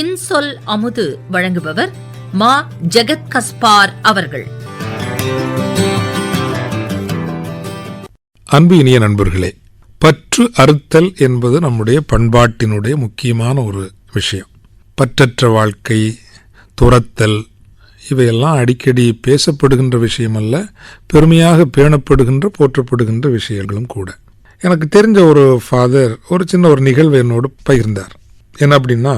இன்சொல் அமுது வழங்குபவர் மா ஜெகத் கஸ்பார் அவர்கள். அன்பு இனிய நண்பர்களே பற்று அறுத்தல் என்பது நம்முடைய பண்பாட்டினுடைய முக்கியமான ஒரு விஷயம். பற்றற்ற வாழ்க்கை துரத்தல் இவையெல்லாம் அடிக்கடி பேசப்படுகின்ற விஷயமல்ல பெருமையாக பேணப்படுகின்ற போற்றப்படுகின்ற விஷயங்களும் கூட. எனக்கு தெரிஞ்ச ஒரு ஃபாதர் ஒரு சின்ன ஒரு நிகழ்வு என்னோடு பகிர்ந்தார். என்ன அப்படின்னா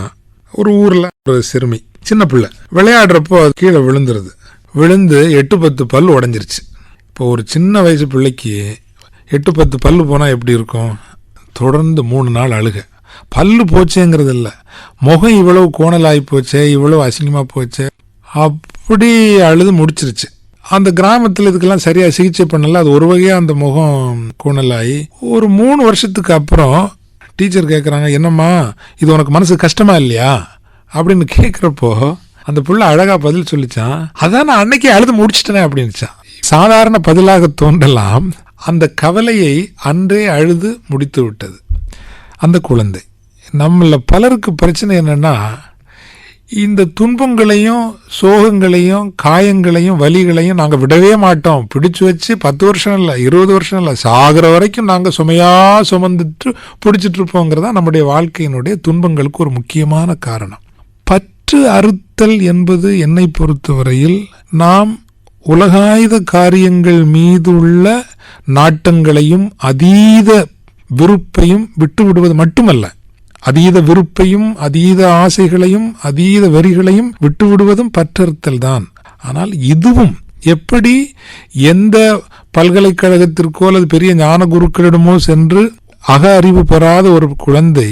ஒரு ஊரில் ஒரு சிறுமி சின்ன பிள்ளை. விளையாடுறப்போ அது கீழே விழுந்துருது. விழுந்து எட்டு பத்து பல் உடஞ்சிருச்சு. இப்போ ஒரு சின்ன வயசு பிள்ளைக்கு எட்டு பத்து பல் போனால் எப்படி இருக்கும்? தொடர்ந்து மூணு நாள் அழுக. பல்லு போச்சேங்கிறது இல்லை. முகம் இவ்வளவு கோணலாகி போச்சே இவ்வளவு அசிங்கமாக போச்சே. அப்படி அழுது முடிச்சிருச்சு. அந்த கிராமத்தில் இதுக்கெல்லாம் சரியாக சிகிச்சை பண்ணல. அது ஒரு வகையாக அந்த முகம் கோணலாகி ஒரு மூணு வருஷத்துக்கு அப்புறம் டீச்சர் கேட்குறாங்க என்னம்மா இது உனக்கு மனசு கஷ்டமா இல்லையா? அப்படின்னு கேட்குறப்போ அந்த புள்ள அழகாக பதில் சொல்லிச்சான். அதான் நான் அன்னைக்கே அழுது முடிச்சிட்டேனே அப்படின்னுச்சான். சாதாரண பதிலாக தோன்றலாம் அந்த கவலையை அன்றே அழுது முடித்து விட்டது. அந்த குழந்தை. நம்மள பலருக்கு பிரச்சனை என்னன்னா இந்த துன்பங்களையும் சோகங்களையும் காயங்களையும் வலிகளையும் நாங்கள் விடவே மாட்டோம். பிடிச்சு வச்சு பத்து வருஷம் இல்லை இருபது வருஷம் இல்லை சாகிற வரைக்கும் நாங்கள் சுமையாக சுமந்துட்டு பிடிச்சிட்டு இருப்போங்கிறதா நம்முடைய வாழ்க்கையினுடைய துன்பங்களுக்கு ஒரு முக்கியமான காரணம். பற்று அறுத்தல் என்பது என்னை பொறுத்தவரையில் நாம் உலகாயுத காரியங்கள் மீதுள்ள நாட்டங்களையும் அதீத விருப்பையும் விட்டு விடுவது மட்டுமல்ல. அதீத விருப்பையும் அதீத ஆசைகளையும் அதீத வரிகளையும் விட்டு விடுவதும் பற்றறுத்தல் தான் ஆனால் இதுவும் எப்படி எந்த பல்கலைக்கழகத்திற்கோ அல்லது பெரிய ஞான குருக்களிடமோ சென்று அக அறிவு பெறாத ஒரு குழந்தை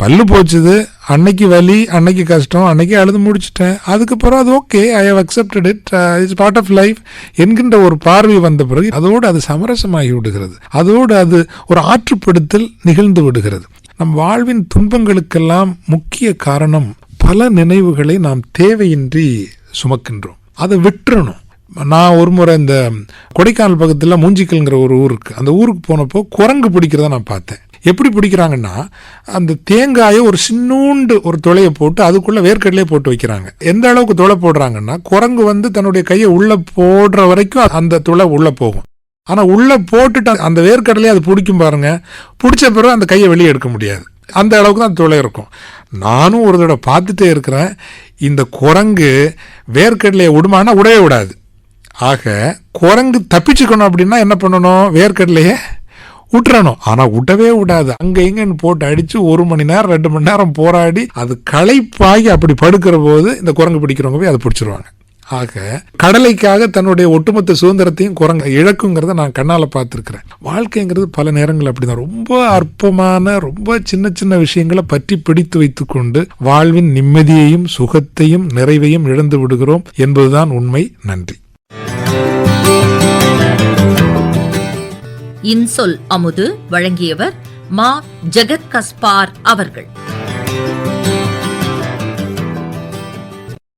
பல்லு போச்சுது அன்னைக்கு வலி அன்னைக்கு கஷ்டம் அன்னைக்கு அழுது முடிச்சிட்டேன் அதுக்கப்புறம் அது okay I have accepted it it's part of life என்கின்ற ஒரு பார்வை வந்த பிறகு அதோடு அது சமரசமாகி விடுகிறது. அதோடு அது ஒரு ஆற்றுப்படுத்தல் நிகழ்ந்து விடுகிறது. நம் வாழ்வின் துன்பங்களுக்கெல்லாம் முக்கிய காரணம் பல நினைவுகளை நாம் தேவையின்றி சுமக்கின்றோம். அதை விட்டுறணும். நான் ஒரு முறை இந்த கொடைக்கானல் பக்கத்தில் மூஞ்சிக்கல்ங்கிற ஒரு ஊருக்கு அந்த ஊருக்கு போனப்போ குரங்கு பிடிக்கிறத நான் பார்த்தேன். எப்படி பிடிக்கிறாங்கன்னா அந்த தேங்காயை ஒரு சின்னூண்டு ஒரு துளையை போட்டு அதுக்குள்ளே வேர்க்கடலையே போட்டு வைக்கிறாங்க. எந்த அளவுக்கு துளை போடுறாங்கன்னா குரங்கு வந்து தன்னுடைய கையை உள்ளே போடுற வரைக்கும் அந்த துளை உள்ளே போகும். ஆனால் உள்ளே போட்டுட்டு அந்த வேர்க்கடலையே அது பிடிக்கும் பாருங்க. பிடிச்ச பிறகு அந்த கையை வெளியே எடுக்க முடியாது. அந்த அளவுக்கு தான் துளை இருக்கும். நானும் ஒரு தடவை பார்த்துட்டே இருக்கிறேன். இந்த குரங்கு வேர்க்கடலையை விடுமானா விடவே விடாது. ஆக குரங்கு தப்பிச்சுக்கணும் அப்படின்னா என்ன பண்ணணும்? வேர்க்கடலையே விட்டுறணும் ஆனால் விடவே விடாது. அங்கே இங்கேன்னு போட்டு அடித்து ஒரு மணி நேரம் ரெண்டு மணி நேரம் போராடி அது களைப்பாகி அப்படி படுக்கிற போது இந்த குரங்கு பிடிக்கிறவங்க போய் அதை பிடிச்சிருவாங்க. ஆக கடலைக்காக தன்னுடைய ஒட்டுமொத்த சுதந்திரத்தையும் குரங்க இழக்குங்கிறத நான் கண்ணால் பார்த்துருக்குறேன். வாழ்க்கைங்கிறது பல நேரங்கள் அப்படிதான். ரொம்ப அற்பமான ரொம்ப சின்ன சின்ன விஷயங்களை பற்றி பிடித்து வைத்துக்கொண்டு வாழ்வின் நிம்மதியையும் சுகத்தையும் நிறைவையும் இழந்து விடுகிறோம் என்பதுதான் உண்மை. நன்றி. இன்சொல் அமுது வழங்கியவர் மா ஜெகத் கஸ்பார் அவர்கள்.